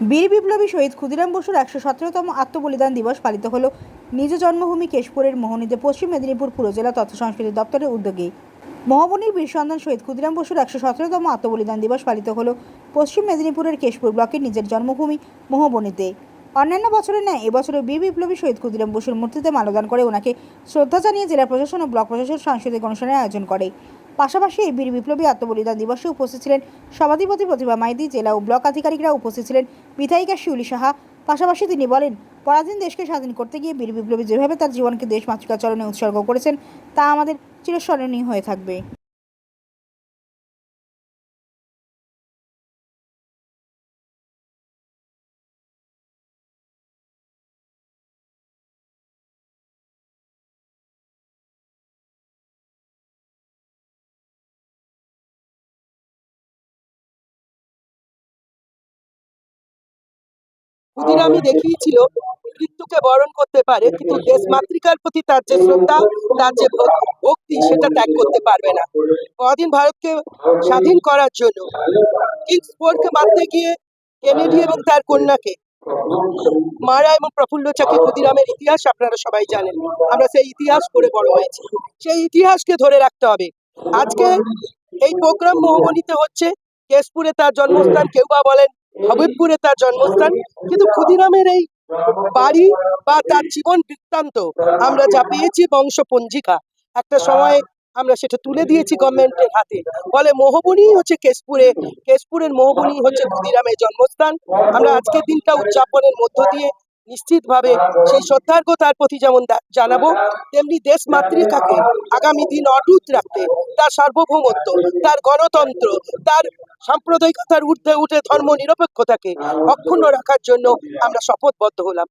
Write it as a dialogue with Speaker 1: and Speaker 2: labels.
Speaker 1: বীর বিপ্লবী শহীদ ক্ষুদিরাম বসুর একশো সতেরোতম আত্মবলিদান দিবস পালিত হলো নিজ জন্মভূমি কেশপুরের মোহনীতে পশ্চিম মেদিনীপুর পুরজেলা তথ্য সংস্কৃতি দপ্তরের উদ্যোগে মহাবনীর বীর সন্তান শহীদ ক্ষুদিরাম বসুর একশো সতেরোতম আত্মবলিদান দিবস পালিত হলো পশ্চিম মেদিনীপুরের কেশপুর ব্লকের নিজের জন্মভূমি মোহবনীতে। অন্যান্য বছরের ন্যায় এবছরে বীর বিপ্লবী শহীদ ক্ষুদিরাম বসুর মূর্তিতে মালদান করে ওনাকে শ্রদ্ধা জানিয়ে জেলা প্রশাসন ও ব্লক প্রশাসন সাংস্কৃতিক অনুষ্ঠানের আয়োজন করে। পাশাপাশি এই বীর বিপ্লবী আত্মবলিদান দিবসে উপস্থিত ছিলেন সভাধিপতি প্রতিভা মাইতি, জেলা ও ব্লক আধিকারিকরা উপস্থিত ছিলেন বিধায়িকা শিউলি সাহা। পাশাপাশি তিনি বলেন, পরাধীন দেশকে স্বাধীন করতে গিয়ে বীর বিপ্লবী যেভাবে তার জীবনকে দেশ মাতৃকাচরণে উৎসর্গ করেছেন, তা আমাদের চিরস্মরণীয় হয়ে থাকবে।
Speaker 2: ক্ষুদির আমি দেখিয়েছিল মৃত্যুকে বরণ করতে পারে কিন্তু দেশ মাতৃকার প্রতি তার যে শ্রদ্ধা তার যে ভক্তি সেটা ত্যাগ করতে পারবে না। কদিন ভারতকে স্বাধীন করার জন্য কিংস মারতে গিয়ে কেনেডি এবং তার কন্যাকে মারা এবং প্রফুল্ল চাকি ক্ষুদিরামের ইতিহাস আপনারা সবাই জানেন। আমরা সেই ইতিহাস পড়ে বড় হয়েছি। সেই ইতিহাসকে ধরে রাখতে হবে। আজকে এই প্রোগ্রাম মোহমণিতে হচ্ছে কেশপুরে তার জন্মস্থান কেউ বা বলেন হবিবপুরে তার জন্মস্থান, কিন্তু ক্ষুদিরামের এই বাড়ি বা তার জীবন বৃত্তান্ত আমরা যা পেয়েছি বংশ পঞ্জিকা একটা সময় আমরা সেটা তুলে দিয়েছি গভর্নমেন্টের হাতে। বলে মোহবনি হচ্ছে কেশপুরে, কেশপুরের মোহবনি হচ্ছে ক্ষুদিরামের জন্মস্থান। আমরা আজকের দিনটা উদযাপনের মধ্য দিয়ে নিশ্চিতভাবে সেই শ্রদ্ধার্ঘতার প্রতি যেমন জানাব, তেমনি দেশ মাতৃকাকে আগামী দিন অটুট রাখতে তার সার্বভৌমত্ব, তার গণতন্ত্র, তার সাম্প্রদায়িকতার ঊর্ধ্বে উঠে ধর্ম নিরপেক্ষতাকে অক্ষুণ্ণ রাখার জন্য আমরা শপথবদ্ধ হলাম।